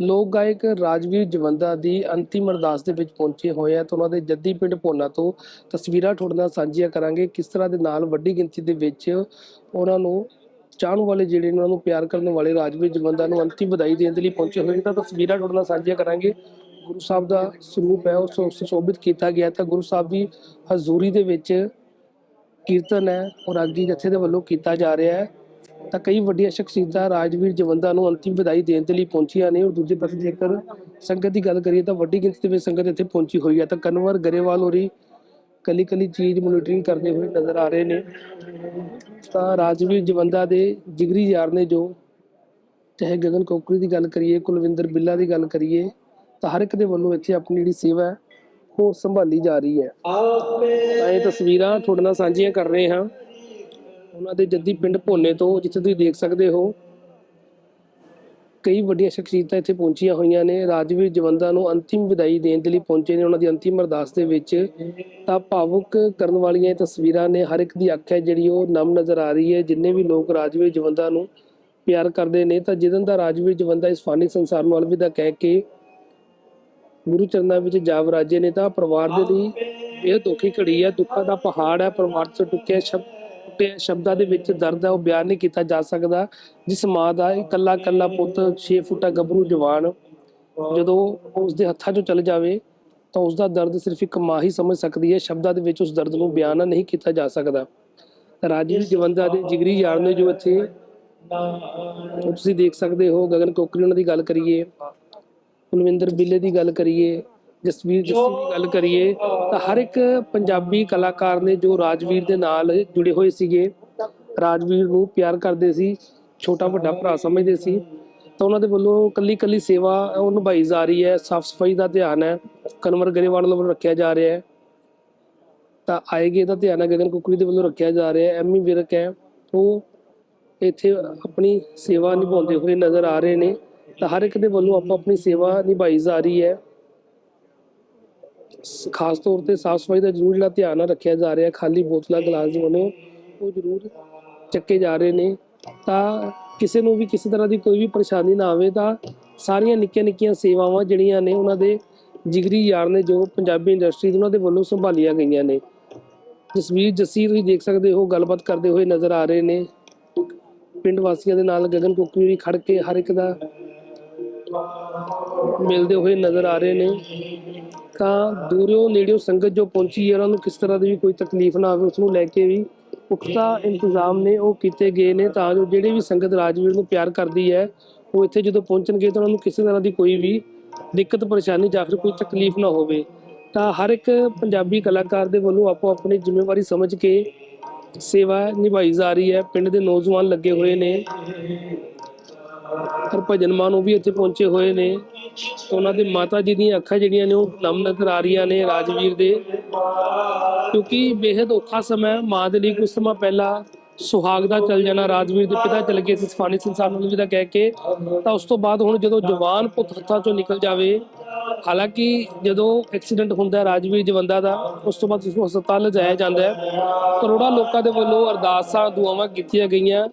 ਲੋਕ ਗਾਇਕ ਰਾਜਵੀਰ ਜਵੰਦਾ ਦੀ ਅੰਤਿਮ ਅਰਦਾਸ ਦੇ ਵਿੱਚ ਪਹੁੰਚੇ ਹੋਏ ਆ ਤਾਂ ਉਹਨਾਂ ਦੇ ਜੱਦੀ ਪਿੰਡ ਭੋਨਾ ਤੋਂ ਤਸਵੀਰਾਂ ਤੁਹਾਡੇ ਨਾਲ ਸਾਂਝੀਆਂ ਕਰਾਂਗੇ। ਕਿਸ ਤਰ੍ਹਾਂ ਦੇ ਨਾਲ ਵੱਡੀ ਗਿਣਤੀ ਦੇ ਵਿੱਚ ਉਹਨਾਂ ਨੂੰ ਚਾਹਣ ਵਾਲੇ ਜਿਹੜੇ ਨੇ, ਉਹਨਾਂ ਨੂੰ ਪਿਆਰ ਕਰਨ ਵਾਲੇ ਰਾਜਵੀਰ ਜਵੰਦਾ ਨੂੰ ਅੰਤਿਮ ਵਧਾਈ ਦੇਣ ਦੇ ਲਈ ਪਹੁੰਚੇ ਹੋਏ ਨੇ, ਤਾਂ ਤਸਵੀਰਾਂ ਤੁਹਾਡੇ ਨਾਲ ਸਾਂਝੀਆਂ ਕਰਾਂਗੇ। ਗੁਰੂ ਸਾਹਿਬ ਦਾ ਸਰੂਪ ਹੈ ਉਸ ਨੂੰ ਸੁਸ਼ੋਭਿਤ ਕੀਤਾ ਗਿਆ ਤਾਂ ਗੁਰੂ ਸਾਹਿਬ ਦੀ ਹਜ਼ੂਰੀ ਦੇ ਵਿੱਚ ਕੀਰਤਨ ਹੈ, ਔਰ ਰਾਗੀ ਜਥੇ ਦੇ ਵੱਲੋਂ ਕੀਤਾ ਜਾ ਰਿਹਾ ਹੈ। ਤਾਂ ਕਈ ਵੱਡੀਆਂ ਸ਼ਖਸੀਅਤਾਂ ਰਾਜਵੀਰ ਜਵੰਦਾ ਨੂੰ ਅੰਤਿਮ ਵਿਦਾਈ ਦੇਣ ਦੇ ਲਈ ਪਹੁੰਚੀਆਂ ਨੇ ਔਰ ਦੂਜੇ ਪਾਸੇ ਜੇਕਰ ਸੰਗਤ ਦੀ ਗੱਲ ਕਰੀਏ ਤਾਂ ਵੱਡੀ ਗਿਣਤੀ ਦੇ ਵਿੱਚ ਸੰਗਤ ਇੱਥੇ ਪਹੁੰਚੀ ਹੋਈ ਹੈ ਤਾਂ ਕਨਵਰ ਗਰੇਵਾਲ ਹੋਰੀ ਕਲੀ ਕਲੀ ਚੀਜ਼ ਮੋਨੀਟਰਿੰਗ ਕਰਦੇ ਹੋਏ ਨਜ਼ਰ ਆ ਰਹੇ ਨੇ। ਤਾਂ ਰਾਜਵੀਰ ਜਵੰਦਾ ਦੇ ਜਿਗਰੀ ਯਾਰ ਨੇ ਜੋ ਚਾਹੇ ਗਗਨ ਕੋਕਰੀ ਦੀ ਗੱਲ ਕਰੀਏ ਕੁਲਵਿੰਦਰ ਬਿੱਲਾ ਦੀ ਗੱਲ ਕਰੀਏ ਤਾਂ ਹਰ ਇੱਕ ਦੇ ਵੱਲੋਂ ਇੱਥੇ ਆਪਣੀ ਜਿਹੜੀ ਸੇਵਾ ਹੈ ਉਹ ਸੰਭਾਲੀ ਜਾ ਰਹੀ ਹੈ। ਤਾਂ ਇਹ ਤਸਵੀਰਾਂ ਤੁਹਾਡੇ ਨਾਲ ਸਾਂਝੀਆਂ ਕਰ ਰਹੇ ਹਾਂ। ਉਹਨਾਂ ਦੇ ਜੱਦੀ ਪਿੰਡ ਭੋਨੇ ਤੋਂ, ਜਿੱਥੇ ਤੁਸੀਂ ਦੇਖ ਸਕਦੇ ਹੋ, ਕਈ ਵੱਡੀਆਂ ਸ਼ਖਸੀਅਤਾਂ ਇੱਥੇ ਪਹੁੰਚੀਆਂ ਹੋਈਆਂ ਨੇ। ਰਾਜਵੀਰ ਜਵੰਦਾ ਨੂੰ ਅੰਤਿਮ ਵਿਦਾਈ ਦੇਣ ਦੇ ਲਈ ਪਹੁੰਚੇ ਨੇ। ਉਹਨਾਂ ਦੀ ਅੰਤਿਮ ਅਰਦਾਸ ਦੇ ਵਿੱਚ ਤਾਂ ਭਾਵੁਕ ਕਰਨ ਵਾਲੀਆਂ ਇਹ ਤਸਵੀਰਾਂ ਨੇ। ਹਰ ਇੱਕ ਦੀ ਅੱਖ ਹੈ ਜਿਹੜੀ ਉਹ ਨਮ ਨਜ਼ਰ ਆ ਰਹੀ ਹੈ। ਜਿੰਨੇ ਵੀ ਲੋਕ ਰਾਜਵੀਰ ਜਵੰਦਾ ਨੂੰ ਪਿਆਰ ਕਰਦੇ ਨੇ, ਤਾਂ ਜਿਦਨ ਦਾ ਰਾਜਵੀਰ ਜਵੰਦਾ ਇਸ ਫਾਨੀ ਸੰਸਾਰ ਨੂੰ ਅਲਵਿਦਾ ਕਹਿ ਕੇ ਗੁਰੂ ਚਰਨਾਂ ਵਿੱਚ ਜਾ ਵਰਾਜੇ ਨੇ, ਤਾਂ ਪਰਿਵਾਰ ਦੇ ਲਈ ਇਹ ਦੁੱਖੀ ਘੜੀ ਹੈ। ਦੁੱਖਾਂ ਦਾ ਪਹਾੜ ਹੈ। ਪਰਿਵਾਰ ਤੋਂ ਟੁੱਕਿਆ ਸ਼ਬਦ ਟੁੱਟੇ ਸ਼ਬਦਾਂ ਦੇ ਵਿੱਚ ਦਰਦ ਹੈ ਉਹ ਬਿਆਨ ਨਹੀਂ ਕੀਤਾ ਜਾ ਸਕਦਾ ਜਿਸ ਮਾਂ ਦਾ ਇਕੱਲਾ ਇਕੱਲਾ ਪੁੱਤ 6 ਫੁੱਟਾ ਗੱਭਰੂ ਜਵਾਨ ਜਦੋਂ ਉਸ ਦੇ ਹੱਥਾਂ 'ਚੋਂ ਚਲ ਜਾਵੇ ਤਾਂ ਉਸ ਦਾ ਦਰਦ ਸਿਰਫ ਇੱਕ ਮਾਂ ਹੀ ਸਮਝ ਸਕਦੀ ਹੈ ਸ਼ਬਦਾਂ ਦੇ ਵਿੱਚ ਉਸ ਦਰਦ ਨੂੰ ਬਿਆਨ ਨਹੀਂ ਕੀਤਾ ਜਾ ਸਕਦਾ। ਰਾਜੀਵ ਜਵੰਦਾ ਦੇ ਜਿਗਰੀ ਯਾਰ ਨੇ ਜੋ ਇੱਥੇ ਤੁਸੀਂ ਦੇਖ ਸਕਦੇ ਹੋ ਗਗਨ ਕੋਕਰੀ ਉਹਨਾਂ ਦੀ ਗੱਲ ਕਰੀਏ ਕੁਲਵਿੰਦਰ ਬਿੱਲੇ ਦੀ ਗੱਲ ਕਰੀਏ ਜਸਵੀਰ ਜੱਸੀ ਦੀ ਗੱਲ ਕਰੀਏ ਤਾਂ ਹਰ ਇੱਕ ਪੰਜਾਬੀ ਕਲਾਕਾਰ ਨੇ ਜੋ ਰਾਜਵੀਰ ਦੇ ਨਾਲ ਜੁੜੇ ਹੋਏ ਸੀਗੇ ਰਾਜਵੀਰ ਨੂੰ ਪਿਆਰ ਕਰਦੇ ਸੀ ਛੋਟਾ ਵੱਡਾ ਭਰਾ ਸਮਝਦੇ ਸੀ ਤਾਂ ਉਹਨਾਂ ਦੇ ਵੱਲੋਂ ਕੱਲੀ ਕੱਲੀ ਸੇਵਾ ਉਹ ਨਿਭਾਈ ਜਾ ਰਹੀ ਹੈ ਸਾਫ਼ ਸਫ਼ਾਈ ਦਾ ਧਿਆਨ ਹੈ ਕਨਵਰ ਗਰੇਵਾਲ ਵੱਲੋਂ ਰੱਖਿਆ ਜਾ ਰਿਹਾ ਹੈ ਤਾਂ ਆਏਗੇ ਦਾ ਧਿਆਨ ਹੈ ਗਗਨ ਕੁਕਰੀ ਦੇ ਵੱਲੋਂ ਰੱਖਿਆ ਜਾ ਰਿਹਾ ਹੈ ਐਮੀ ਵਿਰਕ ਹੈ ਉਹ ਇੱਥੇ ਆਪਣੀ ਸੇਵਾ ਨਿਭਾਉਂਦੇ ਹੋਏ ਨਜ਼ਰ ਆ ਰਹੇ ਨੇ ਤਾਂ ਹਰ ਇੱਕ ਦੇ ਵੱਲੋਂ ਆਪਾਂ ਆਪਣੀ ਸੇਵਾ ਨਿਭਾਈ ਜਾ ਰਹੀ ਹੈ ਖਾਸ ਤੌਰ ਤੇ ਸਾਫ਼ ਸਫ਼ਾਈ ਦਾ ਜ਼ਰੂਰ ਜਿਹੜਾ ਧਿਆਨ ਨਾਲ ਰੱਖਿਆ ਜਾ ਰਿਹਾ, ਖਾਲੀ ਬੋਤਲਾਂ, ਗਲਾਸ ਜੋ ਨੇ ਉਹ ਜ਼ਰੂਰ ਚੱਕੇ ਜਾ ਰਹੇ ਨੇ। ਤਾਂ ਕਿਸੇ ਨੂੰ ਵੀ ਕਿਸੇ ਤਰ੍ਹਾਂ ਦੀ ਕੋਈ ਵੀ ਪਰੇਸ਼ਾਨੀ ਨਾ ਆਵੇ ਤਾਂ ਸਾਰੀਆਂ ਨਿੱਕੀਆਂ ਨਿੱਕੀਆਂ ਸੇਵਾਵਾਂ ਜਿਹੜੀਆਂ ਨੇ, ਉਹਨਾਂ ਦੇ ਜਿਗਰੀ ਯਾਰ ਨੇ ਜੋ ਪੰਜਾਬੀ ਇੰਡਸਟਰੀ ਦੇ ਉਹਨਾਂ ਦੇ ਵੱਲੋਂ ਸੰਭਾਲੀਆਂ ਗਈਆਂ ਨੇ। ਜਸਵੀਰ, ਜੱਸੀ, ਤੁਸੀਂ ਦੇਖ ਸਕਦੇ ਹੋ, ਗੱਲਬਾਤ ਕਰਦੇ ਹੋਏ ਨਜ਼ਰ ਆ ਰਹੇ ਨੇ। ਪਿੰਡ ਵਾਸੀਆਂ ਦੇ ਨਾਲ ਗਗਨ ਕੁੱਕੀ ਵੀ ਖੜ ਕੇ ਹਰ ਇੱਕ ਦਾ ਮਿਲਦੇ ਹੋਏ ਨਜ਼ਰ ਆ ਰਹੇ ਨੇ। ਤਾਂ ਦੂਰੋਂ ਨੇੜਿਓਂ ਸੰਗਤ ਜੋ ਪਹੁੰਚੀ ਹੈ, ਉਹਨਾਂ ਨੂੰ ਕਿਸ ਤਰ੍ਹਾਂ ਦੀ ਵੀ ਕੋਈ ਤਕਲੀਫ ਨਾ ਆਵੇ ਉਸ ਨੂੰ ਲੈ ਕੇ ਵੀ ਪੁਖਤਾ ਇੰਤਜ਼ਾਮ ਨੇ, ਉਹ ਕੀਤੇ ਗਏ ਨੇ ਤਾਂ ਜੋ ਜਿਹੜੇ ਵੀ ਸੰਗਤ ਰਾਜਵੀਰ ਨੂੰ ਪਿਆਰ ਕਰਦੀ ਹੈ, ਉਹ ਇੱਥੇ ਜਦੋਂ ਪਹੁੰਚਣਗੇ ਤਾਂ ਉਹਨਾਂ ਨੂੰ ਕਿਸੇ ਤਰ੍ਹਾਂ ਦੀ ਕੋਈ ਵੀ ਦਿੱਕਤ, ਪਰੇਸ਼ਾਨੀ ਜਾਂ ਫਿਰ ਕੋਈ ਤਕਲੀਫ ਨਾ ਹੋਵੇ। ਤਾਂ ਹਰ ਇੱਕ ਪੰਜਾਬੀ ਕਲਾਕਾਰ ਦੇ ਵੱਲੋਂ ਆਪੋ ਆਪਣੀ ਜ਼ਿੰਮੇਵਾਰੀ ਸਮਝ ਕੇ ਸੇਵਾ ਨਿਭਾਈ ਜਾ ਰਹੀ ਹੈ। ਪਿੰਡ ਦੇ ਨੌਜਵਾਨ ਲੱਗੇ ਹੋਏ ਨੇ, ਹਰ ਭਜਨ ਮਾਨ ਉਹ ਵੀ ਇੱਥੇ ਪਹੁੰਚੇ ਹੋਏ ਨੇ। ਤੇ ਉਹਨਾਂ ਦੇ ਮਾਤਾ ਜੀ ਦੀਆਂ ਅੱਖਾਂ ਜਿਹੜੀਆਂ ਨੇ ਉਹ ਨਮ ਨਜ਼ਰ ਆ ਰਹੀਆਂ ਨੇ ਰਾਜਵੀਰ ਦੇ। ਕਿਉਂਕਿ ਬੇहद ਔਖਾ ਸਮਾਂ ਮਾਂ ਦੇ ਲਈ ਕੁਝ ਸਮਾਂ ਪਹਿਲਾਂ ਸੁਹਾਗ ਦਾ ਚਲ ਜਾਣਾ, ਰਾਜਵੀਰ ਦੇ ਪਿਤਾ ਚਲ ਗਏ ਸੀ ਸਫਾਨੀ ਸੰਸਾਰ ਨੂੰ ਜਿਹਦਾ ਕਹਿ ਕੇ। ਤਾਂ ਉਸ ਤੋਂ ਬਾਅਦ ਹੁਣ ਜਦੋਂ ਜਵਾਨ ਪੁੱਤ ਹੱਥਾਂ ਚੋਂ ਨਿਕਲ ਜਾਵੇ, ਹਾਲਾਂਕਿ ਜਦੋਂ ਐਕਸੀਡੈਂਟ ਹੁੰਦਾ ਰਾਜਵੀਰ ਜਵੰਦਾ ਦਾ, ਉਸ ਤੋਂ ਬਾਅਦ ਉਸ ਨੂੰ ਹਸਪਤਾਲ ਲਿਜਾਇਆ ਜਾਂਦਾ ਹੈ। ਕਰੋੜਾਂ ਲੋਕਾਂ ਦੇ ਵੱਲੋਂ ਅਰਦਾਸਾਂ, ਦੁਆਵਾਂ ਕੀਤੀਆਂ ਗਈਆਂ।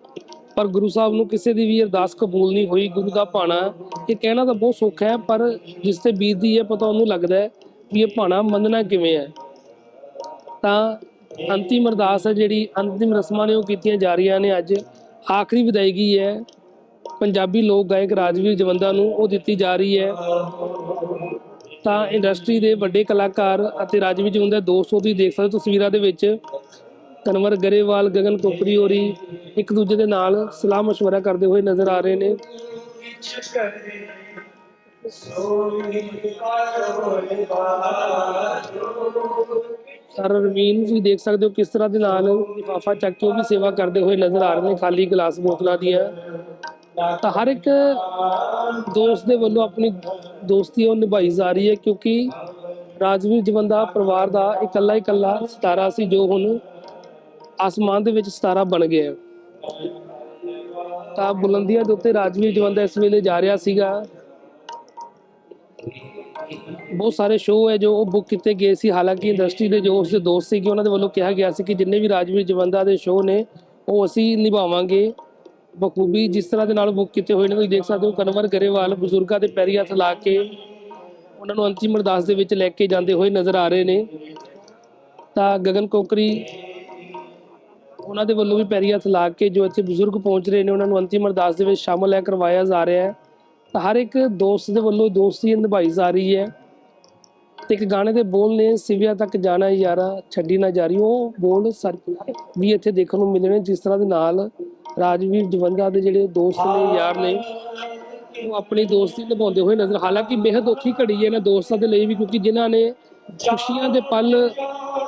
ਪਰ ਗੁਰੂ ਸਾਹਿਬ ਨੂੰ ਕਿਸੇ ਦੀ ਵੀ ਅਰਦਾਸ ਕਬੂਲ ਨਹੀਂ ਹੋਈ, ਗੁਰੂ ਦਾ ਭਾਣਾ ਇਹ ਕਹਿਣਾ ਤਾਂ ਬਹੁਤ ਸੌਖਾ ਹੈ, ਪਰ ਜਿਸ ਤੇ ਬੀਤਦੀ ਹੈ ਪਤਾ ਉਹਨੂੰ ਲੱਗਦਾ ਹੈ ਵੀ ਇਹ ਭਾਣਾ ਮੰਨਣਾ ਕਿਵੇਂ ਹੈ। ਤਾਂ ਅੰਤਿਮ ਅਰਦਾਸ ਹੈ ਜਿਹੜੀ, ਅੰਤਿਮ ਰਸਮਾਂ ਨੇ ਉਹ ਕੀਤੀਆਂ ਜਾ ਰਹੀਆਂ ਨੇ ਅੱਜ। ਆਖਰੀ ਵਿਦਾਇਗੀ ਹੈ? ਪੰਜਾਬੀ ਲੋਕ ਗਾਇਕ ਰਾਜਵੀਰ ਜਵੰਦਾ ਨੂੰ ਉਹ ਦਿੱਤੀ ਜਾ ਰਹੀ ਹੈ। ਤਾਂ ਇੰਡਸਟਰੀ ਦੇ ਵੱਡੇ ਕਲਾਕਾਰ ਅਤੇ ਰਾਜਵੀਰ ਜਵੰਦਾ ਦੋਸਤੋ ਦੀ ਦੇਖ ਸਕਦੇ ਹੋ ਤਸਵੀਰਾਂ ਦੇ ਵਿੱਚ। ਕਨਵਰ ਗਰੇਵਾਲ ਗਗਨ ਕੋਪਰੀ ਹੋਰੀ ਇੱਕ ਦੂਜੇ ਦੇ ਨਾਲ ਸਲਾਹ مشورہ ਕਰਦੇ ਹੋਏ ਨਜ਼ਰ ਆ ਰਹੇ ਨੇ ਸਰ ਰਵੀਨ ਵੀ ਦੇਖ ਸਕਦੇ ਹੋ ਕਿਸ ਤਰ੍ਹਾਂ ਦੇ ਨਾਲ ਲਿਫਾਫਾ ਚੱਕ ਕੇ ਉਹ ਵੀ ਸੇਵਾ ਕਰਦੇ ਹੋਏ ਨਜ਼ਰ ਆ ਰਹੇ ਨੇ ਖਾਲੀ ਗਲਾਸ ਬੋਤਲਾਂ ਦੀਆਂ ਤਾਂ ਹਰ ਇੱਕ ਦੋਸਤ ਦੇ ਵੱਲੋਂ ਆਪਣੀ ਦੋਸਤੀ ਉਹ ਨਿਭਾਈ ਜਾ ਰਹੀ ਹੈ ਕਿਉਂਕਿ ਰਾਜਵੀਰ ਜਵੰਦਾ ਪਰਿਵਾਰ ਦਾ ਇਕੱਲਾ ਇਕੱਲਾ ਸਿਤਾਰਾ ਸੀ ਜੋ ਹੁਣ ਆਸਮਾਨ ਦੇ ਵਿੱਚ ਸਤਾਰਾ ਬਣ ਗਿਆ ਤਾਂ ਬੁਲੰਦੀਆਂ ਦੇ ਉੱਤੇ ਰਾਜਵੀਰ ਜਵੰਦਾ ਇਸ ਵੇਲੇ ਜਾ ਰਿਹਾ ਸੀਗਾ। ਬਹੁਤ ਸਾਰੇ ਸ਼ੋਅ ਹੈ ਜੋ ਉਹ ਬੁੱਕ ਕੀਤੇ ਗਏ ਸੀ। ਹਾਲਾਂਕਿ ਇੰਡਸਟਰੀ ਦੇ ਜੋ ਉਸਦੇ ਦੋਸਤ ਸੀਗੇ, ਉਹਨਾਂ ਦੇ ਵੱਲੋਂ ਕਿਹਾ ਗਿਆ ਸੀ ਕਿ ਜਿੰਨੇ ਵੀ ਰਾਜਵੀਰ ਜਵੰਦਾ ਦੇ ਸ਼ੋਅ ਨੇ, ਉਹ ਅਸੀਂ ਨਿਭਾਵਾਂਗੇ। ਬਖੂਬੀ ਜਿਸ ਤਰ੍ਹਾਂ ਦੇ ਨਾਲ ਬੁੱਕ ਕੀਤੇ ਹੋਏ ਨੇ, ਤੁਸੀਂ ਦੇਖ ਸਕਦੇ ਹੋ ਕਨਵਰ ਗਰੇਵਾਲ ਬਜ਼ੁਰਗਾਂ ਦੇ ਪੈਰੀ ਹੱਥ ਲਾ ਕੇ ਉਹਨਾਂ ਨੂੰ ਅੰਤਿਮ ਅਰਦਾਸ ਦੇ ਵਿੱਚ ਲੈ ਕੇ ਜਾਂਦੇ ਹੋਏ ਨਜ਼ਰ ਆ ਰਹੇ ਨੇ। ਤਾਂ ਗਗਨ ਕੋਕਰੀ ਉਹਨਾਂ ਦੇ ਵੱਲੋਂ ਵੀ ਪੈਰੀ ਹੱਥ ਲਾ ਕੇ ਜੋ ਇੱਥੇ ਬਜ਼ੁਰਗ ਪਹੁੰਚ ਰਹੇ ਨੇ, ਉਹਨਾਂ ਨੂੰ ਅੰਤਿਮ ਅਰਦਾਸ ਦੇ ਵਿੱਚ ਸ਼ਾਮਲ ਹੈ ਕਰਵਾਇਆ ਜਾ ਰਿਹਾ ਹੈ। ਤਾਂ ਹਰ ਇੱਕ ਦੋਸਤ ਦੇ ਵੱਲੋਂ ਦੋਸਤੀ ਨਿਭਾਈ ਜਾ ਰਹੀ ਹੈ। ਤੇ ਇੱਕ ਗਾਣੇ ਦੇ ਬੋਲ ਨੇ, ਸਿਵਿਆ ਤੱਕ ਜਾਣਾ ਯਾਰਾ, ਛੱਡੀ ਨਾ ਜਾ ਰਹੀ, ਉਹ ਬੋਲ ਸਰ ਵੀ ਇੱਥੇ ਦੇਖਣ ਨੂੰ ਮਿਲੇ ਨੇ ਜਿਸ ਤਰ੍ਹਾਂ ਦੇ ਨਾਲ ਰਾਜਵੀਰ ਜਵੰਦਾ ਦੇ ਜਿਹੜੇ ਦੋਸਤ ਨੇ, ਯਾਰ ਨੇ, ਉਹ ਆਪਣੀ ਦੋਸਤੀ ਨਿਭਾਉਂਦੇ ਹੋਏ ਨਜ਼ਰ, ਹਾਲਾਂਕਿ ਬੇहद ਔਖੀ ਘੜੀ ਹੈ ਇਹਨਾਂ ਦੋਸਤਾਂ ਦੇ ਲਈ ਵੀ, ਕਿਉਂਕਿ ਜਿਨ੍ਹਾਂ ਨੇ ਖੁਸ਼ੀਆਂ ਦੇ ਪਲ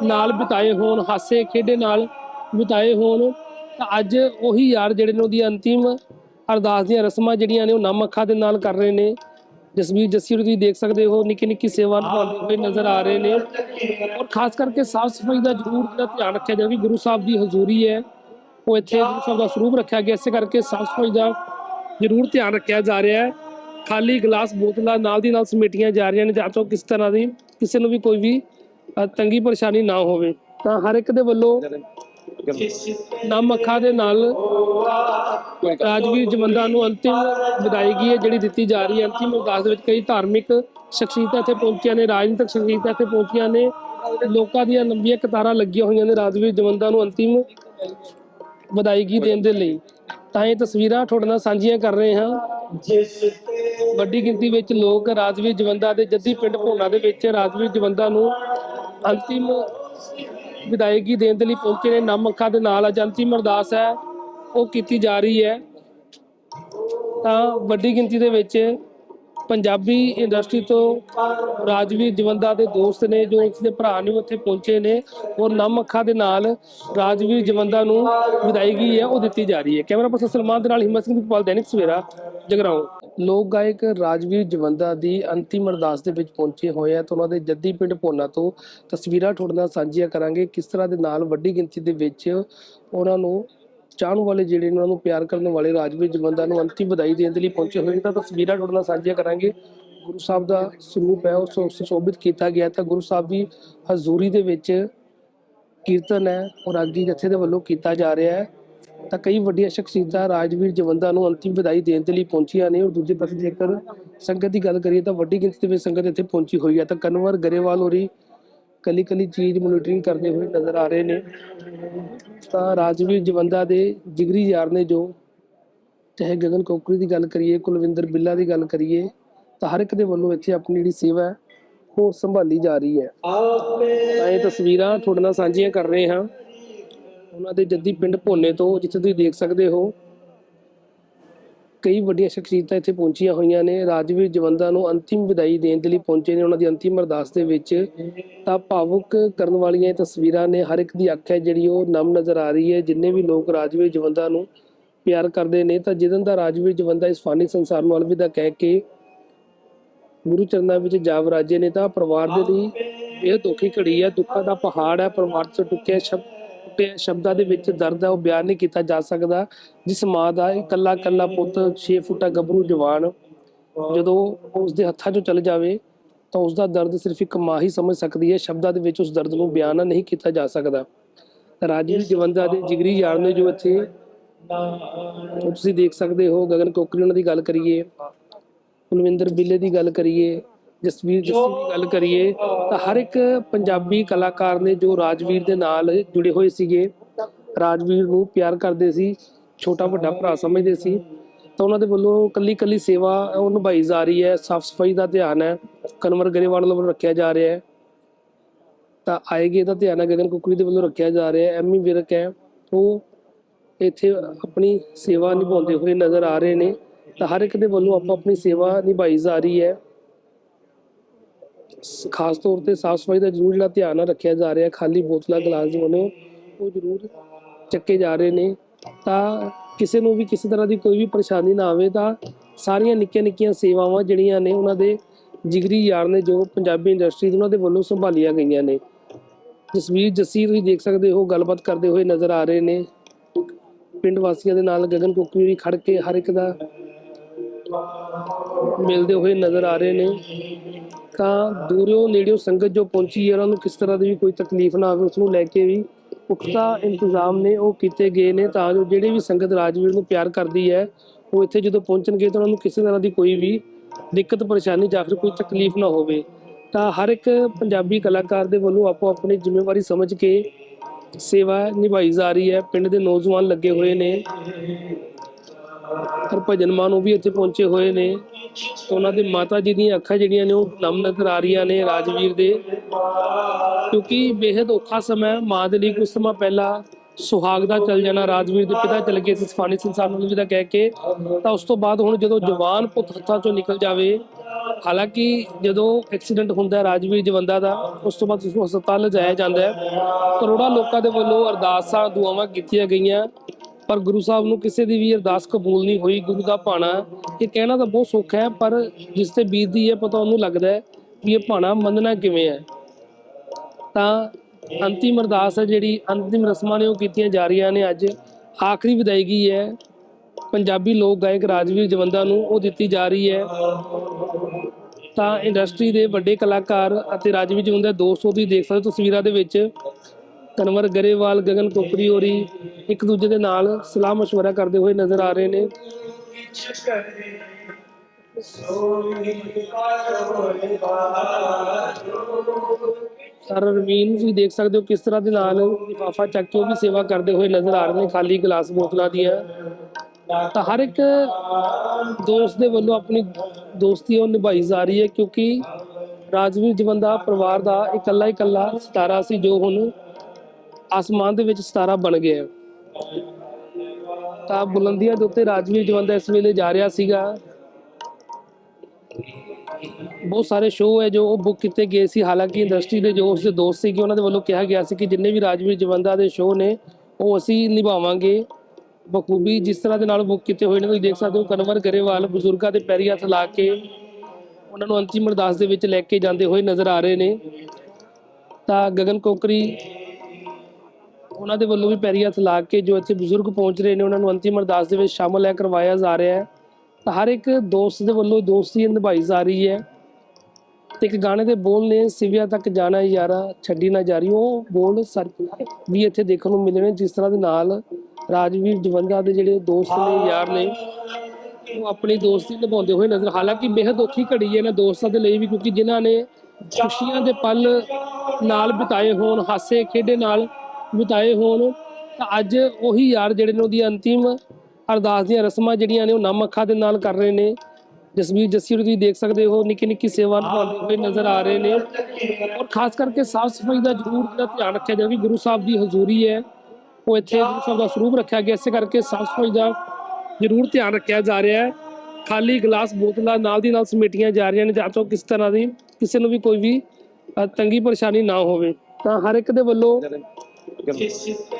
ਨਾਲ ਬਿਤਾਏ ਹੋਣ, ਹਾਸੇ ਖੇਡੇ ਨਾਲ ਬਿਤਾਏ ਹੋਣ ਤਾਂ ਅੱਜ ਉਹੀ ਯਾਰ ਜਿਹੜੇ ਨੇ ਉਹਦੀ ਅੰਤਿਮ ਅਰਦਾਸ ਦੀਆਂ ਰਸਮਾਂ ਜਿਹੜੀਆਂ ਨੇ ਉਹ ਨਮ ਅੱਖਾਂ ਦੇ ਨਾਲ ਕਰ ਰਹੇ ਨੇ। ਜਸਵੀਰ ਜੱਸੀ ਨੂੰ ਤੁਸੀਂ ਦੇਖ ਸਕਦੇ ਹੋ ਨਿੱਕੀ ਨਿੱਕੀ ਸੇਵਾ ਨਿਭਾਉਂਦੇ ਹੋਏ ਨਜ਼ਰ ਆ ਰਹੇ ਨੇ। ਔਰ ਖਾਸ ਕਰਕੇ ਸਾਫ਼ ਸਫ਼ਾਈ ਦਾ ਜ਼ਰੂਰ ਜਿਹੜਾ ਧਿਆਨ ਰੱਖਿਆ ਜਾਵੇ ਗੁਰੂ ਸਾਹਿਬ ਦੀ ਹਜ਼ੂਰੀ ਹੈ। ਉਹ ਇੱਥੇ ਗੁਰੂ ਸਾਹਿਬ ਦਾ ਸਰੂਪ ਰੱਖਿਆ ਗਿਆ ਇਸੇ ਕਰਕੇ ਸਾਫ਼ ਸਫ਼ਾਈ ਦਾ ਜ਼ਰੂਰ ਧਿਆਨ ਰੱਖਿਆ ਜਾ ਰਿਹਾ ਹੈ। ਖਾਲੀ ਗਲਾਸ ਬੋਤਲਾਂ ਨਾਲ ਦੀ ਨਾਲ ਸਮੇਟੀਆਂ ਜਾ ਰਹੀਆਂ ਨੇ ਜਾਂ ਤੋਂ ਕਿਸ ਤਰ੍ਹਾਂ ਦੀ ਕਿਸੇ ਨੂੰ ਵੀ ਕੋਈ ਵੀ ਤੰਗੀ ਪਰੇਸ਼ਾਨੀ ਨਾ ਹੋਵੇ। ਤਾਂ ਹਰ ਇੱਕ ਦੇ ਵੱਲੋਂ ਨਮ ਅੱਖਾਂ ਦੇ ਨਾਲ ਰਾਜਵੀਰ ਜਵੰਦਾ ਨੂੰ ਅੰਤਿਮ ਵਿਦਾਇਗੀ ਹੈ, ਜਿਹੜੀ ਦਿੱਤੀ ਜਾ ਰਹੀ ਹੈ। ਅੰਤਿਮ ਅਰਦਾਸ ਦੇ ਵਿੱਚ ਕਈ ਧਾਰਮਿਕ ਸ਼ਖਸੀਅਤਾਂ ਇੱਥੇ ਪਹੁੰਚੀਆਂ ਨੇ, ਰਾਜਨੀਤਿਕ ਸ਼ਖਸੀਅਤਾਂ ਇੱਥੇ ਪਹੁੰਚੀਆਂ ਨੇ। ਲੋਕਾਂ ਦੀਆਂ ਲੰਬੀਆਂ ਕਤਾਰਾਂ ਲੱਗੀਆਂ ਹੋਈਆਂ ਨੇ ਰਾਜਵੀਰ ਜਵੰਦਾ ਨੂੰ ਅੰਤਿਮ ਵਿਦਾਇਗੀ ਦੇਣ ਦੇ ਲਈ। ਤਾਂ ਇਹ ਤਸਵੀਰਾਂ ਤੁਹਾਡੇ ਨਾਲ ਸਾਂਝੀਆਂ ਕਰ ਰਹੇ ਹਾਂ। ਵੱਡੀ ਗਿਣਤੀ ਵਿੱਚ ਲੋਕ ਰਾਜਵੀਰ ਜਵੰਦਾ ਦੇ ਜੱਦੀ ਪਿੰਡ ਭੋਨਾ ਦੇ ਵਿੱਚ ਰਾਜਵੀਰ ਜਵੰਦਾ ਨੂੰ ਅੰਤਿਮ ਵਿਦਾਇਗੀ ਦੇਣ ਦੇ ਲਈ ਪਹੁੰਚੇ ਨੇ, ਨਮ ਅੱਖਾਂ ਦੇ ਨਾਲ ਅੱਜ ਅੰਤਿਮ ਅਰਦਾਸ ਹੈ, ਉਹ ਕੀਤੀ ਜਾ ਰਹੀ ਹੈ। ਤਾਂ ਵੱਡੀ ਗਿਣਤੀ ਦੇ ਵਿੱਚ ਪੰਜਾਬੀ ਇੰਡਸਟਰੀ ਤੋਂ ਰਾਜਵੀਰ ਜਵੰਦਾ ਦੇ ਦੋਸਤ ਨੇ, ਜੋ ਉਸ ਦੇ ਭਰਾ ਨੇ, ਉੱਥੇ ਪਹੁੰਚੇ ਨੇ। ਔਰ ਨਮ ਅੱਖਾਂ ਦੇ ਨਾਲ ਰਾਜਵੀਰ ਜਵੰਦਾ ਨੂੰ ਵਿਦਾਇਗੀ ਹੈ, ਉਹ ਦਿੱਤੀ ਜਾ ਰਹੀ ਹੈ। ਕੈਮਰਾ ਪਰਸਨ ਸਲਮਾਨ ਦੇ ਨਾਲ ਹਿੰਮਤ ਸਿੰਘ ਦੀਪਾਲ ਦੈਨਿਕ ਸਵੇਰਾ, ਜਗਰਾਉਂ। ਲੋਕ ਗਾਇਕ ਰਾਜਵੀਰ ਜਵੰਦਾ ਦੀ ਅੰਤਿਮ ਅਰਦਾਸ ਦੇ ਵਿੱਚ ਪਹੁੰਚੇ ਹੋਏ ਆ ਤਾਂ ਉਹਨਾਂ ਦੇ ਜੱਦੀ ਪਿੰਡ ਭੋਨਾ ਤੋਂ ਤਸਵੀਰਾਂ ਤੁਹਾਡੇ ਨਾਲ ਸਾਂਝੀਆਂ ਕਰਾਂਗੇ। ਕਿਸ ਤਰ੍ਹਾਂ ਦੇ ਨਾਲ ਵੱਡੀ ਗਿਣਤੀ ਦੇ ਵਿੱਚ ਉਹਨਾਂ ਨੂੰ ਚਾਹਣ ਵਾਲੇ ਜਿਹੜੇ ਨੇ, ਉਹਨਾਂ ਨੂੰ ਪਿਆਰ ਕਰਨ ਵਾਲੇ ਰਾਜਵੀਰ ਜਵੰਦਾ ਨੂੰ ਅੰਤਿਮ ਵਧਾਈ ਦੇਣ ਦੇ ਲਈ ਪਹੁੰਚੇ ਹੋਏ ਨੇ, ਤਾਂ ਤਸਵੀਰਾਂ ਤੁਹਾਡੇ ਨਾਲ ਸਾਂਝੀਆਂ ਕਰਾਂਗੇ। ਗੁਰੂ ਸਾਹਿਬ ਦਾ ਸਰੂਪ ਹੈ ਉਸ ਉਸ ਸੁਸ਼ੋਭਿਤ ਕੀਤਾ ਗਿਆ ਤਾਂ ਗੁਰੂ ਸਾਹਿਬ ਦੀ ਹਜ਼ੂਰੀ ਦੇ ਵਿੱਚ ਕੀਰਤਨ ਹੈ, ਔਰ ਅੱਗੀ ਜਥੇ ਦੇ ਵੱਲੋਂ ਕੀਤਾ ਜਾ ਰਿਹਾ ਹੈ। ਤਾਂ ਕਈ ਵੱਡੀਆਂ ਸ਼ਖਸੀਅਤਾਂ ਰਾਜਵੀਰ ਜਵੰਦਾ ਨੂੰ ਅੰਤਿਮ ਵਿਦਾਈ ਦੇਣ ਦੇ ਲਈ ਪਹੁੰਚੀਆਂ ਨੇ ਔਰ ਦੂਜੇ ਪਾਸੇ ਜੇਕਰ ਸੰਗਤ ਦੀ ਗੱਲ ਕਰੀਏ ਤਾਂ ਵੱਡੀ ਗਿਣਤੀ ਵਿੱਚ ਸੰਗਤ ਇੱਥੇ ਪਹੁੰਚੀ ਹੋਈ ਹੈ ਤਾਂ ਕਨਵਰ ਗਰੇਵਾਲ ਹੋਰੀ ਕਲੀ ਕਲੀ ਚੀਜ਼ ਮੋਨੀਟਰਿੰਗ ਕਰਦੇ ਹੋਏ ਨਜ਼ਰ ਆ ਰਹੇ ਨੇ। ਤਾਂ ਰਾਜਵੀਰ ਜਵੰਦਾ ਦੇ ਜਿਗਰੀ ਯਾਰ ਨੇ ਜੋ ਚਾਹੇ ਗਗਨ ਕੋਕਰੀ ਦੀ ਗੱਲ ਕਰੀਏ ਕੁਲਵਿੰਦਰ ਬਿੱਲਾ ਦੀ ਗੱਲ ਕਰੀਏ ਤਾਂ ਹਰ ਇੱਕ ਦੇ ਵੱਲੋਂ ਇੱਥੇ ਆਪਣੀ ਜਿਹੜੀ ਸੇਵਾ ਹੈ ਉਹ ਸੰਭਾਲੀ ਜਾ ਰਹੀ ਹੈ। ਤਾਂ ਇਹ ਤਸਵੀਰਾਂ ਤੁਹਾਡੇ ਨਾਲ ਸਾਂਝੀਆਂ ਕਰ ਰਹੇ ਹਾਂ। ਉਹਨਾਂ ਦੇ ਜੱਦੀ ਪਿੰਡ ਭੋਨੇ ਤੋਂ, ਜਿੱਥੇ ਤੁਸੀਂ ਦੇਖ ਸਕਦੇ ਹੋ, ਕਈ ਵੱਡੀਆਂ ਸ਼ਖਸੀਅਤਾਂ ਇੱਥੇ ਪਹੁੰਚੀਆਂ ਹੋਈਆਂ ਨੇ। ਰਾਜਵੀਰ ਜਵੰਦਾ ਨੂੰ ਅੰਤਿਮ ਵਿਦਾਈ ਦੇਣ ਦੇ ਲਈ ਪਹੁੰਚੇ ਨੇ। ਉਹਨਾਂ ਦੀ ਅੰਤਿਮ ਅਰਦਾਸ ਦੇ ਵਿੱਚ ਤਾਂ ਭਾਵੁਕ ਕਰਨ ਵਾਲੀਆਂ ਇਹ ਤਸਵੀਰਾਂ ਨੇ। ਹਰ ਇੱਕ ਦੀ ਅੱਖ ਹੈ ਜਿਹੜੀ ਉਹ ਨਮ ਨਜ਼ਰ ਆ ਰਹੀ ਹੈ। ਜਿੰਨੇ ਵੀ ਲੋਕ ਰਾਜਵੀਰ ਜਵੰਦਾ ਨੂੰ ਪਿਆਰ ਕਰਦੇ ਨੇ, ਤਾਂ ਜਿਦਨ ਦਾ ਰਾਜਵੀਰ ਜਵੰਦਾ ਇਸ ਫਾਨੀ ਸੰਸਾਰ ਨੂੰ ਅਲਵਿਦਾ ਕਹਿ ਕੇ ਗੁਰੂ ਚਰਨਾਂ ਵਿੱਚ ਜਾ ਵਰਾਜੇ ਨੇ, ਤਾਂ ਪਰਿਵਾਰ ਦੇ ਲਈ ਇਹ ਦੁੱਖੀ ਘੜੀ ਹੈ। ਦੁੱਖਾਂ ਦਾ ਪਹਾੜ ਹੈ। ਪਰਿਵਾਰ ਤੋਂ ਟੁੱਕਿਆ ਸ਼ਬਦ ਟੁੱਟੇ ਸ਼ਬਦਾਂ ਦੇ ਵਿੱਚ ਦਰਦ ਹੈ ਉਹ ਬਿਆਨ ਨਹੀਂ ਕੀਤਾ ਜਾ ਸਕਦਾ ਜਿਸ ਮਾਂ ਦਾ ਇਕੱਲਾ ਇਕੱਲਾ ਪੁੱਤ 6 ਫੁੱਟਾ ਗੱਭਰੂ ਜਵਾਨ ਜਦੋਂ ਉਸ ਦੇ ਹੱਥਾਂ 'ਚੋਂ ਚਲ ਜਾਵੇ ਤਾਂ ਉਸ ਦਾ ਦਰਦ ਸਿਰਫ ਇੱਕ ਮਾਂ ਹੀ ਸਮਝ ਸਕਦੀ ਹੈ ਸ਼ਬਦਾਂ ਦੇ ਵਿੱਚ ਉਸ ਦਰਦ ਨੂੰ ਬਿਆਨ ਨਹੀਂ ਕੀਤਾ ਜਾ ਸਕਦਾ। ਰਾਜੀਵ ਜਵੰਦਾ ਦੇ ਜਿਗਰੀ ਯਾਰ ਨੇ ਜੋ ਇੱਥੇ ਤੁਸੀਂ ਦੇਖ ਸਕਦੇ ਹੋ ਗਗਨ ਕੋਕਰੀ ਉਹਨਾਂ ਦੀ ਗੱਲ ਕਰੀਏ ਕੁਲਵਿੰਦਰ ਬਿੱਲੇ ਦੀ ਗੱਲ ਕਰੀਏ ਜਸਵੀਰ ਜੱਸੀ ਦੀ ਗੱਲ ਕਰੀਏ ਤਾਂ ਹਰ ਇੱਕ ਪੰਜਾਬੀ ਕਲਾਕਾਰ ਨੇ ਜੋ ਰਾਜਵੀਰ ਦੇ ਨਾਲ ਜੁੜੇ ਹੋਏ ਸੀਗੇ, ਰਾਜਵੀਰ ਨੂੰ ਪਿਆਰ ਕਰਦੇ ਸੀ, ਛੋਟਾ ਵੱਡਾ ਭਰਾ ਸਮਝਦੇ ਸੀ, ਤਾਂ ਉਹਨਾਂ ਦੇ ਵੱਲੋਂ ਕੱਲੀ ਕੱਲੀ ਸੇਵਾ ਉਹ ਨਿਭਾਈ ਜਾ ਰਹੀ ਹੈ ਸਾਫ਼ ਸਫ਼ਾਈ ਦਾ ਧਿਆਨ ਹੈ, ਕਨਵਰ ਗਰੇਵਾਲ ਵੱਲੋਂ ਰੱਖਿਆ ਜਾ ਰਿਹਾ ਹੈ, ਤਾਂ ਆਏਗੇ ਦਾ ਧਿਆਨ ਹੈ, ਗਗਨ ਕੁਕਰੀ ਦੇ ਵੱਲੋਂ ਰੱਖਿਆ ਜਾ ਰਿਹਾ ਹੈ, ਐਮੀ ਵਿਰਕ ਹੈ, ਉਹ ਇੱਥੇ ਆਪਣੀ ਸੇਵਾ ਨਿਭਾਉਂਦੇ ਹੋਏ ਨਜ਼ਰ ਆ ਰਹੇ ਨੇ, ਤਾਂ ਹਰ ਇੱਕ ਦੇ ਵੱਲੋਂ ਆਪਾਂ ਆਪਣੀ ਸੇਵਾ ਨਿਭਾਈ ਜਾ ਰਹੀ ਹੈ। ਖਾਸ ਤੌਰ ਤੇ ਸਾਫ਼ ਸਫ਼ਾਈ ਦਾ ਜ਼ਰੂਰ ਜਿਹੜਾ ਧਿਆਨ ਨਾਲ ਰੱਖਿਆ ਜਾ ਰਿਹਾ, ਖਾਲੀ ਬੋਤਲਾਂ, ਗਲਾਸ ਜੋ ਨੇ ਉਹ ਜ਼ਰੂਰ ਚੱਕੇ ਜਾ ਰਹੇ ਨੇ। ਤਾਂ ਕਿਸੇ ਨੂੰ ਵੀ ਕਿਸੇ ਤਰ੍ਹਾਂ ਦੀ ਕੋਈ ਵੀ ਪਰੇਸ਼ਾਨੀ ਨਾ ਆਵੇ ਤਾਂ ਸਾਰੀਆਂ ਨਿੱਕੀਆਂ ਨਿੱਕੀਆਂ ਸੇਵਾਵਾਂ ਜਿਹੜੀਆਂ ਨੇ ਉਹਨਾਂ ਦੇ ਜਿਗਰੀ ਯਾਰ ਨੇ ਜੋ ਪੰਜਾਬੀ ਇੰਡਸਟਰੀ ਦੇ ਉਹਨਾਂ ਦੇ ਵੱਲੋਂ ਸੰਭਾਲੀਆਂ ਗਈਆਂ ਨੇ। ਜਸਵੀਰ, ਜੱਸੀ, ਤੁਸੀਂ ਦੇਖ ਸਕਦੇ ਹੋ, ਗੱਲਬਾਤ ਕਰਦੇ ਹੋਏ ਨਜ਼ਰ ਆ ਰਹੇ ਨੇ। ਪਿੰਡ ਵਾਸੀਆਂ ਦੇ ਨਾਲ ਗਗਨ ਕੁੱਕਰੀ ਵੀ ਖੜ ਕੇ ਹਰ ਇੱਕ ਦਾ ਮਿਲਦੇ ਹੋਏ ਨਜ਼ਰ ਆ ਰਹੇ ਨੇ। ਤਾਂ ਦੂਰੋਂ ਨੇੜਿਓਂ ਸੰਗਤ ਜੋ ਪਹੁੰਚੀ ਹੈ, ਉਹਨਾਂ ਨੂੰ ਕਿਸ ਤਰ੍ਹਾਂ ਦੀ ਵੀ ਕੋਈ ਤਕਲੀਫ ਨਾ ਆਵੇ ਉਸ ਨੂੰ ਲੈ ਕੇ ਵੀ ਪੁਖਤਾ ਇੰਤਜ਼ਾਮ ਨੇ, ਉਹ ਕੀਤੇ ਗਏ ਨੇ। ਤਾਂ ਜੋ ਜਿਹੜੇ ਵੀ ਸੰਗਤ ਰਾਜਵੀਰ ਨੂੰ ਪਿਆਰ ਕਰਦੀ ਹੈ, ਉਹ ਇੱਥੇ ਜਦੋਂ ਪਹੁੰਚਣਗੇ ਤਾਂ ਉਹਨਾਂ ਨੂੰ ਕਿਸੇ ਤਰ੍ਹਾਂ ਦੀ ਕੋਈ ਵੀ ਦਿੱਕਤ, ਪਰੇਸ਼ਾਨੀ ਜਾਂ ਫਿਰ ਕੋਈ ਤਕਲੀਫ ਨਾ ਹੋਵੇ। ਤਾਂ ਹਰ ਇੱਕ ਪੰਜਾਬੀ ਕਲਾਕਾਰ ਦੇ ਵੱਲੋਂ ਆਪੋ ਆਪਣੀ ਜ਼ਿੰਮੇਵਾਰੀ ਸਮਝ ਕੇ ਸੇਵਾ ਨਿਭਾਈ ਜਾ ਰਹੀ ਹੈ। ਪਿੰਡ ਦੇ ਨੌਜਵਾਨ ਲੱਗੇ ਹੋਏ ਨੇ। ਹਰਭਜਨ ਮਾਨ ਉਹ ਵੀ ਇੱਥੇ ਪਹੁੰਚੇ ਹੋਏ ਨੇ। ਤੇ ਉਹਨਾਂ ਦੇ ਮਾਤਾ ਜੀ ਦੀਆਂ ਅੱਖਾਂ ਜਿਹੜੀਆਂ ਨੇ ਉਹ ਨਮ ਨਜ਼ਰ ਆ ਰਹੀਆਂ ਨੇ ਰਾਜਵੀਰ ਦੇ। ਕਿਉਂਕਿ ਬੇहद ਔਖਾ ਸਮਾਂ ਮਾਂ ਦੇ ਲਈ ਕੁਝ ਸਮਾਂ ਪਹਿਲਾਂ ਸੁਹਾਗ ਦਾ ਚਲ ਜਾਣਾ, ਰਾਜਵੀਰ ਦੇ ਪਿਤਾ ਚਲ ਗਏ ਸੀ ਸਫਾਨੀ ਸੰਸਾਰ ਨੂੰ ਜਿਹਦਾ ਕਹਿ ਕੇ। ਤਾਂ ਉਸ ਤੋਂ ਬਾਅਦ ਹੁਣ ਜਦੋਂ ਜਵਾਨ ਪੁੱਤ ਹੱਥਾਂ ਚੋਂ ਨਿਕਲ ਜਾਵੇ, ਹਾਲਾਂਕਿ ਜਦੋਂ ਐਕਸੀਡੈਂਟ ਹੁੰਦਾ ਹੈ ਰਾਜਵੀਰ ਜਵੰਦਾ ਦਾ, ਉਸ ਤੋਂ ਬਾਅਦ ਉਸ ਨੂੰ ਹਸਪਤਾਲ ਲਿਜਾਇਆ ਜਾਂਦਾ ਹੈ। ਕਰੋੜਾਂ ਲੋਕਾਂ ਦੇ ਵੱਲੋਂ ਅਰਦਾਸਾਂ, ਦੁਆਵਾਂ ਕੀਤੀਆਂ ਗਈਆਂ। ਪਰ ਗੁਰੂ ਸਾਹਿਬ ਨੂੰ ਕਿਸੇ ਦੀ ਵੀ ਅਰਦਾਸ ਕਬੂਲ ਨਹੀਂ ਹੋਈ, ਗੁਰੂ ਦਾ ਭਾਣਾ ਇਹ ਕਹਿਣਾ ਤਾਂ ਬਹੁਤ ਸੌਖਾ ਹੈ, ਪਰ ਜਿਸ ਤੇ ਬੀਤਦੀ ਹੈ ਪਤਾ ਉਹਨੂੰ ਲੱਗਦਾ ਹੈ ਵੀ ਇਹ ਭਾਣਾ ਮੰਨਣਾ ਕਿਵੇਂ ਹੈ। ਤਾਂ ਅੰਤਿਮ ਅਰਦਾਸ ਹੈ ਜਿਹੜੀ, ਅੰਤਿਮ ਰਸਮਾਂ ਨੇ ਉਹ ਕੀਤੀਆਂ ਜਾ ਰਹੀਆਂ ਨੇ ਅੱਜ। ਆਖਰੀ ਵਿਦਾਇਗੀ ਹੈ? ਪੰਜਾਬੀ ਲੋਕ ਗਾਇਕ ਰਾਜਵੀਰ ਜਵੰਦਾ ਨੂੰ ਉਹ ਦਿੱਤੀ ਜਾ ਰਹੀ ਹੈ। ਤਾਂ ਇੰਡਸਟਰੀ ਦੇ ਵੱਡੇ ਕਲਾਕਾਰ ਅਤੇ ਰਾਜਵੀਰ ਜਵੰਦਾ ਦੋਸਤੋ ਦੀ ਦੇਖ ਸਕਦੇ ਹੋ ਤਸਵੀਰਾਂ ਦੇ ਵਿੱਚ। ਕਨਵਰ ਗਰੇਵਾਲ ਗਗਨ ਕੋਕਰੀ ਹੋਰੀ ਇੱਕ ਦੂਜੇ ਦੇ ਨਾਲ ਸਲਾਹ مشورہ ਕਰਦੇ ਹੋਏ ਨਜ਼ਰ ਆ ਰਹੇ ਨੇ ਸਰ ਰਵੀਨ ਵੀ ਦੇਖ ਸਕਦੇ ਹੋ ਕਿਸ ਤਰ੍ਹਾਂ ਦੇ ਨਾਲ ਲਿਫਾਫਾ ਚੱਕ ਕੇ ਉਹ ਵੀ ਸੇਵਾ ਕਰਦੇ ਹੋਏ ਨਜ਼ਰ ਆ ਰਹੇ ਨੇ ਖਾਲੀ ਗਲਾਸ ਬੋਤਲਾਂ ਦੀਆਂ ਤਾਂ ਹਰ ਇੱਕ ਦੋਸਤ ਦੇ ਵੱਲੋਂ ਆਪਣੀ ਦੋਸਤੀ ਉਹ ਨਿਭਾਈ ਜਾ ਰਹੀ ਹੈ ਕਿਉਂਕਿ ਰਾਜਵੀਰ ਜਵੰਦਾ ਪਰਿਵਾਰ ਦਾ ਇਕੱਲਾ ਇਕੱਲਾ ਸਿਤਾਰਾ ਸੀ ਜੋ ਹੁਣ ਆਸਮਾਨ ਦੇ ਵਿੱਚ ਸਤਾਰਾ ਬਣ ਗਿਆ ਤਾਂ ਬੁਲੰਦੀਆਂ ਦੇ ਉੱਤੇ ਰਾਜਵੀਰ ਜਵੰਦਾ ਇਸ ਵੇਲੇ ਜਾ ਰਿਹਾ ਸੀਗਾ। ਬਹੁਤ ਸਾਰੇ ਸ਼ੋਅ ਹੈ ਜੋ ਉਹ ਬੁੱਕ ਕੀਤੇ ਗਏ ਸੀ। ਹਾਲਾਂਕਿ ਇੰਡਸਟਰੀ ਦੇ ਜੋ ਉਸਦੇ ਦੋਸਤ ਸੀਗੇ, ਉਹਨਾਂ ਦੇ ਵੱਲੋਂ ਕਿਹਾ ਗਿਆ ਸੀ ਕਿ ਜਿੰਨੇ ਵੀ ਰਾਜਵੀਰ ਜਵੰਦਾ ਦੇ ਸ਼ੋਅ ਨੇ, ਉਹ ਅਸੀਂ ਨਿਭਾਵਾਂਗੇ। ਬਖੂਬੀ ਜਿਸ ਤਰ੍ਹਾਂ ਦੇ ਨਾਲ ਬੁੱਕ ਕੀਤੇ ਹੋਏ ਨੇ, ਤੁਸੀਂ ਦੇਖ ਸਕਦੇ ਹੋ ਕਨਵਰ ਗਰੇਵਾਲ ਬਜ਼ੁਰਗਾਂ ਦੇ ਪੈਰੀ ਹੱਥ ਲਾ ਕੇ ਉਹਨਾਂ ਨੂੰ ਅੰਤਿਮ ਅਰਦਾਸ ਦੇ ਵਿੱਚ ਲੈ ਕੇ ਜਾਂਦੇ ਹੋਏ ਨਜ਼ਰ ਆ ਰਹੇ ਨੇ। ਤਾਂ ਗਗਨ ਕੋਕਰੀ ਉਹਨਾਂ ਦੇ ਵੱਲੋਂ ਵੀ ਪੈਰੀ ਹੱਥ ਲਾ ਕੇ ਜੋ ਇੱਥੇ ਬਜ਼ੁਰਗ ਪਹੁੰਚ ਰਹੇ ਨੇ, ਉਹਨਾਂ ਨੂੰ ਅੰਤਿਮ ਅਰਦਾਸ ਦੇ ਵਿੱਚ ਸ਼ਾਮਲ ਹੈ ਕਰਵਾਇਆ ਜਾ ਰਿਹਾ ਹੈ। ਤਾਂ ਹਰ ਇੱਕ ਦੋਸਤ ਦੇ ਵੱਲੋਂ ਦੋਸਤੀ ਨਿਭਾਈ ਜਾ ਰਹੀ ਹੈ। ਤੇ ਇੱਕ ਗਾਣੇ ਦੇ ਬੋਲ ਨੇ, ਸਿਵਿਆ ਤੱਕ ਜਾਣਾ ਯਾਰਾ, ਛੱਡੀ ਨਾ ਜਾ ਰਹੀ, ਉਹ ਬੋਲ ਸਰ ਵੀ ਇੱਥੇ ਦੇਖਣ ਨੂੰ ਮਿਲੇ ਨੇ, ਜਿਸ ਤਰ੍ਹਾਂ ਦੇ ਨਾਲ ਰਾਜਵੀਰ ਜਵੰਦਾ ਦੇ ਜਿਹੜੇ ਦੋਸਤ ਨੇ, ਯਾਰ ਨੇ, ਉਹ ਆਪਣੀ ਦੋਸਤੀ ਨਿਭਾਉਂਦੇ ਹੋਏ ਨਜ਼ਰ, ਹਾਲਾਂਕਿ ਬੇहद ਔਖੀ ਘੜੀ ਹੈ ਇਹਨਾਂ ਦੋਸਤਾਂ ਦੇ ਲਈ ਵੀ, ਕਿਉਂਕਿ ਜਿਨ੍ਹਾਂ ਨੇ ਖੁਸ਼ੀਆਂ ਦੇ ਪਲ ਨਾਲ ਬਿਤਾਏ ਹੋਣ, ਹਾਸੇ ਖੇਡੇ ਨਾਲ ਬਿਤਾਏ ਹੋਣ ਤਾਂ ਅੱਜ ਉਹੀ ਯਾਰ ਜਿਹੜੇ ਨੇ ਉਹਦੀ ਅੰਤਿਮ ਅਰਦਾਸ ਦੀਆਂ ਰਸਮਾਂ ਜਿਹੜੀਆਂ ਨੇ ਉਹ ਨਮ ਅੱਖਾਂ ਦੇ ਨਾਲ ਕਰ ਰਹੇ ਨੇ। ਜਸਵੀਰ ਜੱਸੀ ਨੂੰ ਤੁਸੀਂ ਦੇਖ ਸਕਦੇ ਹੋ ਨਿੱਕੀ ਨਿੱਕੀ ਸੇਵਾ ਨਿਭਾਉਂਦੇ ਹੋਏ ਨਜ਼ਰ ਆ ਰਹੇ ਨੇ। ਔਰ ਖਾਸ ਕਰਕੇ ਸਾਫ਼ ਸਫ਼ਾਈ ਦਾ ਜ਼ਰੂਰ ਜਿਹੜਾ ਧਿਆਨ ਰੱਖਿਆ ਜਾਵੇ ਗੁਰੂ ਸਾਹਿਬ ਦੀ ਹਜ਼ੂਰੀ ਹੈ। ਉਹ ਇੱਥੇ ਗੁਰੂ ਸਾਹਿਬ ਦਾ ਸਰੂਪ ਰੱਖਿਆ ਗਿਆ ਇਸੇ ਕਰਕੇ ਸਾਫ਼ ਸਫ਼ਾਈ ਦਾ ਜ਼ਰੂਰ ਧਿਆਨ ਰੱਖਿਆ ਜਾ ਰਿਹਾ ਹੈ। ਖਾਲੀ ਗਲਾਸ ਬੋਤਲਾਂ ਨਾਲ ਦੀ ਨਾਲ ਸਮੇਟੀਆਂ ਜਾ ਰਹੀਆਂ ਨੇ ਜਾਂ ਤੋਂ ਕਿਸ ਤਰ੍ਹਾਂ ਦੀ ਕਿਸੇ ਨੂੰ ਵੀ ਕੋਈ ਵੀ ਤੰਗੀ ਪਰੇਸ਼ਾਨੀ ਨਾ ਹੋਵੇ। ਤਾਂ ਹਰ ਇੱਕ ਦੇ ਵੱਲੋਂ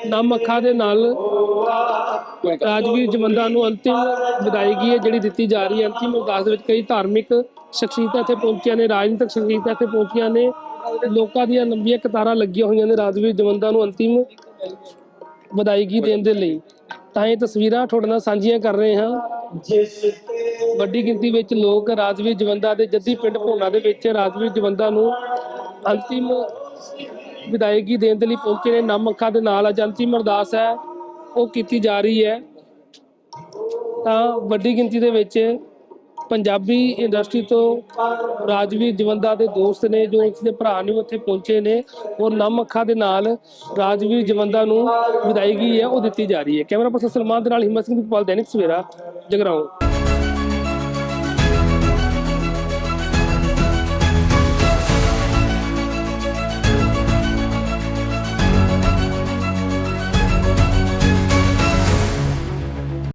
ਨਮ ਅੱਖਾਂ ਦੇ ਨਾਲ ਰਾਜਵੀਰ ਜਵੰਦਾ ਨੂੰ ਅੰਤਿਮ ਵਿਦਾਇਗੀ ਹੈ, ਜਿਹੜੀ ਦਿੱਤੀ ਜਾ ਰਹੀ ਹੈ। ਅੰਤਿਮ ਅਰਦਾਸ ਦੇ ਵਿੱਚ ਕਈ ਧਾਰਮਿਕ ਸ਼ਖਸੀਅਤਾਂ ਇੱਥੇ ਪਹੁੰਚੀਆਂ ਨੇ, ਰਾਜਨੀਤਿਕ ਸ਼ਖਸੀਅਤਾਂ ਇੱਥੇ ਪਹੁੰਚੀਆਂ ਨੇ। ਲੋਕਾਂ ਦੀਆਂ ਲੰਬੀਆਂ ਕਤਾਰਾਂ ਲੱਗੀਆਂ ਹੋਈਆਂ ਨੇ ਰਾਜਵੀਰ ਜਵੰਦਾ ਨੂੰ ਅੰਤਿਮ ਵਿਦਾਇਗੀ ਦੇਣ ਦੇ ਲਈ। ਤਾਂ ਇਹ ਤਸਵੀਰਾਂ ਤੁਹਾਡੇ ਨਾਲ ਸਾਂਝੀਆਂ ਕਰ ਰਹੇ ਹਾਂ। ਵੱਡੀ ਗਿਣਤੀ ਵਿੱਚ ਲੋਕ ਰਾਜਵੀਰ ਜਵੰਦਾ ਦੇ ਜੱਦੀ ਪਿੰਡ ਭੋਨਾ ਦੇ ਵਿੱਚ ਰਾਜਵੀਰ ਜਵੰਦਾ ਨੂੰ ਅੰਤਿਮ ਵਿਦਾਇਗੀ ਦੇਣ ਦੇ ਲਈ ਪਹੁੰਚੇ ਨੇ, ਨਮ ਅੱਖਾਂ ਦੇ ਨਾਲ ਅੱਜ ਅੰਤਿਮ ਅਰਦਾਸ ਹੈ, ਉਹ ਕੀਤੀ ਜਾ ਰਹੀ ਹੈ। ਤਾਂ ਵੱਡੀ ਗਿਣਤੀ ਦੇ ਵਿੱਚ ਪੰਜਾਬੀ ਇੰਡਸਟਰੀ ਤੋਂ ਰਾਜਵੀਰ ਜਵੰਦਾ ਦੇ ਦੋਸਤ ਨੇ, ਜੋ ਉਸ ਦੇ ਭਰਾ ਨੇ, ਉੱਥੇ ਪਹੁੰਚੇ ਨੇ। ਔਰ ਨਮ ਅੱਖਾਂ ਦੇ ਨਾਲ ਰਾਜਵੀਰ ਜਵੰਦਾ ਨੂੰ ਵਿਦਾਇਗੀ ਹੈ, ਉਹ ਦਿੱਤੀ ਜਾ ਰਹੀ ਹੈ। ਕੈਮਰਾ ਪਰਸਨ ਸਲਮਾਨ ਦੇ ਨਾਲ ਹਿੰਮਤ ਸਿੰਘ ਦੀ ਪਾਲ ਦੈਨਿਕ ਸਵੇਰਾ, ਜਗਰਾਉਂ।